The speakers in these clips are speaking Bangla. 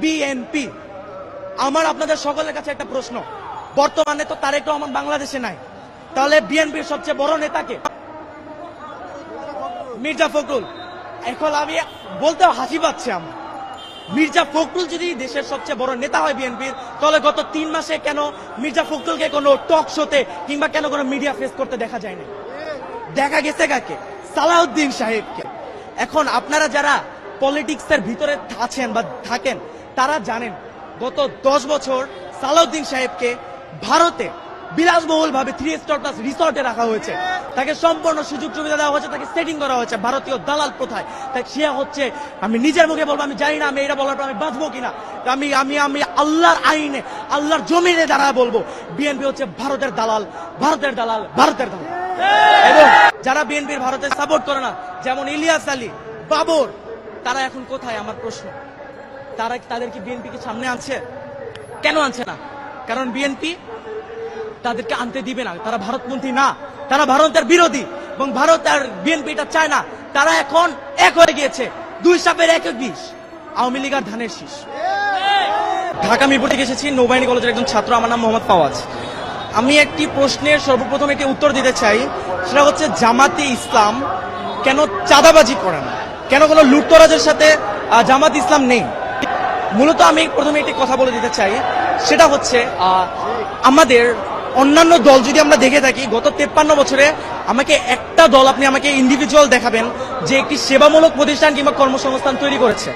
বিএনপি আমার আপনাদের সকলের কাছে একটা প্রশ্ন। বর্তমানে তো তারেক রহমান বাংলাদেশে নাই। তাহলে বিএনপির সবচেয়ে বড় নেতাকে মির্জা ফখরুল। এখন আমি বলতে হাসি পাচ্ছে আমার। মির্জা ফখরুল যদি দেশের সবচেয়ে বড় নেতা হয় বিএনপির তাহলে গত তিন মাসে কেন মির্জা ফখরুলকে কোনো টক শোতে কিংবা কেন কোনো মিডিয়া ফেস করতে দেখা যায় না দেখা গেছে কাকে? সালাউদ্দিন সাহেবকে। এখন আপনারা যারা পলিটিক্সের ভিতরে আছেন বা থাকেন তারা জানেন গত দশ বছর সালাউদ্দিন সাহেবকে ভারতে বিলাসবহুল ভাবে থ্রি স্টার প্লাস রিসর্টে রাখা হয়েছে। তাকে সম্পূর্ণ সুযোগ সুবিধা দেওয়া হয়েছে, তাকে সেটিং করা হয়েছে ভারতীয় দালাল প্রথায় তাই সে হচ্ছে, আমি নিজের মুখে বলব, আমি জানি না আমি এটা বলার পর আমি বাঁচবো কিনা। আমি আমি আমি আল্লাহর আইনে, আল্লাহর জমিনে দাঁড়া বলব বিএনপি হচ্ছে ভারতের দালাল ভারতের দালাল ভারতের দালাল। এবং যারা বিএনপির ভারতে সাপোর্ট করে না, যেমন ইলিয়াস আলী, বাবর, তারা এখন কোথায়? আমার প্রশ্ন। তারা তাদের কি বিএনপি কি সামনে আনছে? কেন আনছে না? কারণ বিএনপি তাদেরকে আনতে দিবে না। তারা ভারতপন্থী না। তারা ভারতের বিরোধী। এবং ভারত আর বিএনপি এটা চায় না। তারা এখন এক হয়ে গিয়েছে। দুই সাপের এক এক বিষ। আওয়ামী লীগ আর ধানের শীষ। ঢাকা মিরপুর থেকে এসেছি। নৌবাহিনী কলেজের একজন ছাত্র। আমার নাম মোহাম্মদ পাওয়াজ আমি একটি প্রশ্নের সর্বপ্রথম একটি উত্তর দিতে চাই। সেটা হচ্ছে, জামাতে ইসলাম কেন চাঁদাবাজি করে না? কেন কোনো লুটতরাজের সাথে জামাত ইসলাম নেই? মূলত আমি প্রথমে একটি কথা বলে দিতে চাই। সেটা হচ্ছে আমাদের অন্যান্য দল যদি আমরা দেখে থাকি, গত তেপ্পান্ন বছরে আমাকে একটা দল আপনি আমাকে ইন্ডিভিজুয়াল দেখাবেন যে একটি সেবামূলক প্রতিষ্ঠান কিংবা কর্মসংস্থান তৈরি করেছে।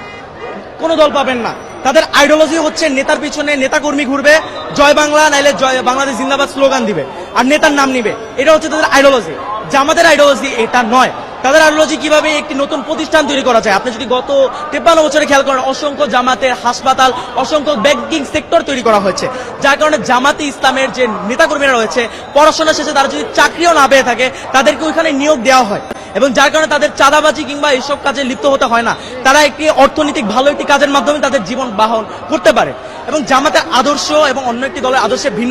কোনো দল পাবেন না। তাদের আইডিওলজি হচ্ছে নেতার পিছনে নেতা কর্মী ঘুরবে, জয় বাংলা নাইলে জয় বাংলাদেশ জিন্দাবাদ স্লোগান দিবে, আর নেতার নাম নিবে। এটা হচ্ছে তাদের আইডিওলজি যে আমাদের আইডিওলজি এটা নয়। তাদের আইডিওলজি কীভাবে একটি নতুন প্রতিষ্ঠান তৈরি করা যায়? আপনি যদি গত তেপ্পান্ন বছরে খেয়াল করেন, অসংখ্য জামাতের হাসপাতাল, অসংখ্য ব্যাংকিং সেক্টর তৈরি করা হয়েছে। যার কারণে জামাতে ইসলামের যে নেতাকর্মীরা রয়েছে, পড়াশোনা শেষে তারা যদি চাকরিও না পেয়ে থাকে, তাদেরকে ওইখানে নিয়োগ দেওয়া হয়। এবং যার কারণে তাদের চাঁদাবাজি কিংবা এইসব কাজে লিপ্ত হতে হয় না। তারা একটি অর্থনৈতিক ভালো একটি কাজের মাধ্যমে তাদের জীবন বাহন করতে পারে। এবং জামাতের আদর্শ এবং অন্য একটি দলের আদর্শে ভিন্ন